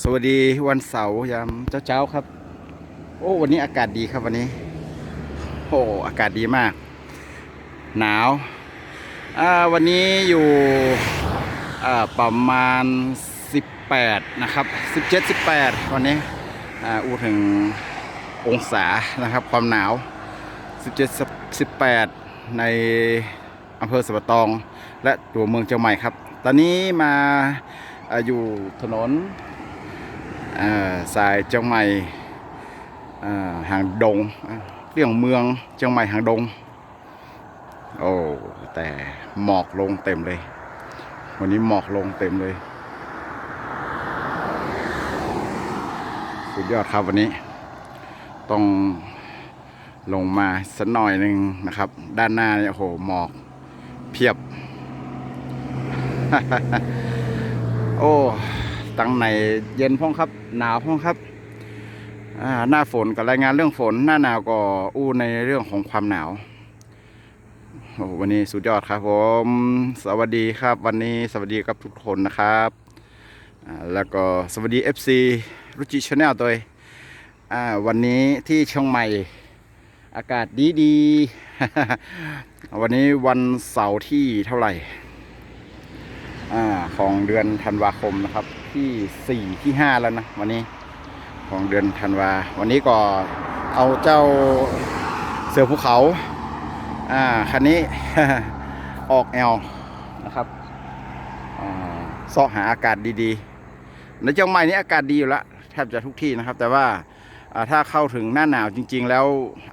สวัสดีวันเสาร์ยามเช้าๆครับ โอ้วันนี้อากาศดีครับวันนี้ โอ้อากาศดีมาก หนาวอ่าวันนี้อยู่อ่าประมาณ 18 นะครับ 17 18 วันนี้อ่าอู้ถึงองศานะครับความหนาว 17 18 ในอำเภอสะปะตอง และตัวเมืองเชียงใหม่ครับ ตอนนี้มาออยู่ถนน สายเชียงใหม่หางดงเรื่องเมืองเชียงใหม่หางดง โอ้แต่หมอกลงเต็มเลย วันนี้หมอกลงเต็มเลย สุดยอดครับวันนี้ ต้องลงมาสักหน่อยหนึ่งนะครับ ด้านหน้าเนี่ยโอ้โหหมอกเพียบ โอ้ ตั้งในเย็นพ้องครับ หนาวพ้องครับหน้าฝนกับรายงานเรื่องฝน หน้าหนาวก็อู้ในเรื่องของความหนาวโอ้วันนี้สุดยอดครับผม สวัสดีครับ วันนี้สวัสดีกับทุกคนนะครับแล้วก็สวัสดี FC รุจิชาแนลตัววันนี้ที่เชียงใหม่อากาศดีดี วันนี้วันเสาร์ที่เท่าไหร่ ของเดือนธันวาคมนะครับ ที่สี่ที่ห้าแล้วนะ วันนี้ของเดือนธันวา วันนี้ก็เอาเจ้าเสือภูเขา อ่า คันนี้ ออกแอลนะครับอ่าเสาะหาอากาศดีๆ ในเชียงใหม่นี้อากาศดีอยู่แล้วแทบจะทุกที่นะครับ แต่ว่าถ้าเข้าถึงหน้าหนาวจริง ๆ แล้ว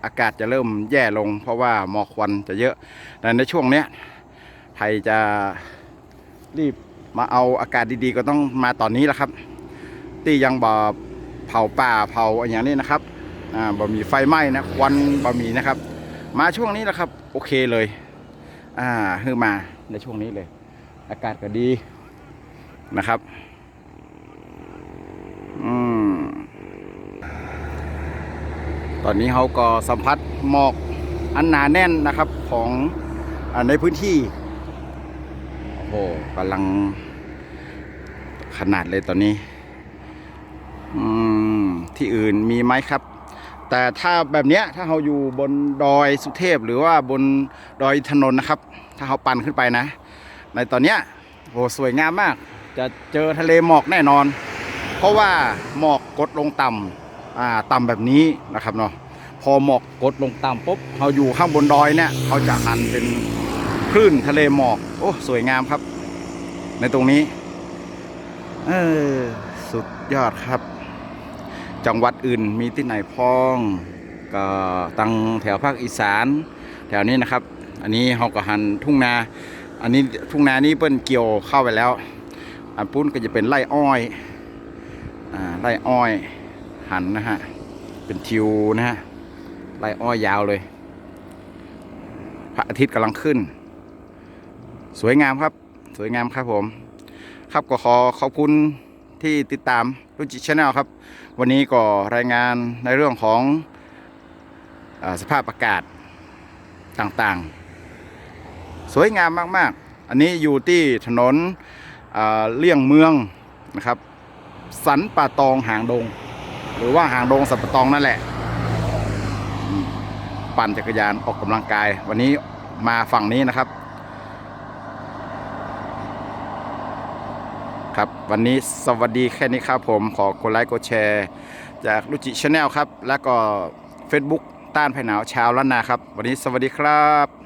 อากาศจะเริ่มแย่ลง เพราะว่าหมอกควันจะเยอะแต่ในช่วงเนี้ยไทยจะรีบ มาเอาอากาศดีๆ ก็ต้องมาตอนนี้แหละครับ ที่ยังบ่เผาป่าเผาอะไรอย่างนี้นะครับอ่าบ่มีไฟไหม้นะควันบ่มีนะครับ มาช่วงนี้แหละครับ โอเคเลย อ่าคือมาในช่วงนี้เลย อากาศก็ดีนะครับอืมตอนนี้เขาก็สัมผัสหมอกอันหนาแน่นนะครับของอในพื้นที่ โอ้โหกำลัง ขนาดเลยตอนนี้ อืม ที่อื่นมีไหมครับ แต่ถ้าแบบเนี้ย ถ้าเราอยู่บนดอยสุเทพหรือว่าบนดอยอินนนะครับ ถ้าเราปั่นขึ้นไปนะ ในตอนเนี้ยโหสวยงามมาก จะเจอทะเลหมอกแน่นอน เพราะว่าหมอกกดลงต่ำอ่าต่ำแบบนี้นะครับเนาะพอหมอกกดลงต่ำปุ๊บเราอยู่ข้างบนดอยเนี่ยเขาจะหันเป็นคลื่นทะเลหมอก โอ้ สวยงามครับ ในตรงนี้ เออ สุดยอดครับ จังหวัดอื่นมีที่ไหนพ้อง ก็ตังแถวภาคอีสาน แถวนี้นะครับ อันนี้เฮาก็หันทุ่งนา อันนี้ทุ่งนานี่เปิ้นเกี่ยวเข้าไปแล้ว อันปุ้นก็จะเป็นไร่อ้อย อ่า ไร่อ้อย หันนะฮะ เป็นทิวนะฮะ ไร่อ้อยยาวเลย พระอาทิตย์กำลังขึ้น สวยงามครับ สวยงามครับผม ครับก็ขอขอบคุณที่ติดตามรุจิชาแนลครับ วันนี้ก็รายงานในเรื่องของอสภาพอากาศต่างๆ สวยงามมากๆ อันนี้อยู่ที่ถนนเลี่ยงเมืองนะครับ สันป่าตองหางดง หรือว่าหางดงสันป่าตองนั่นแหละ ปั่นจักรยานออกกำลังกาย วันนี้มาฝั่งนี้นะครับ ครับ วันนี้สวัสดีแค่นี้ครับผมขอกดไลค์กดแชร์ จากลุจิชาแนลครับ แล้วก็ Facebook ต้านภัยหนาวชาวล้านนาครับ วันนี้สวัสดีครับ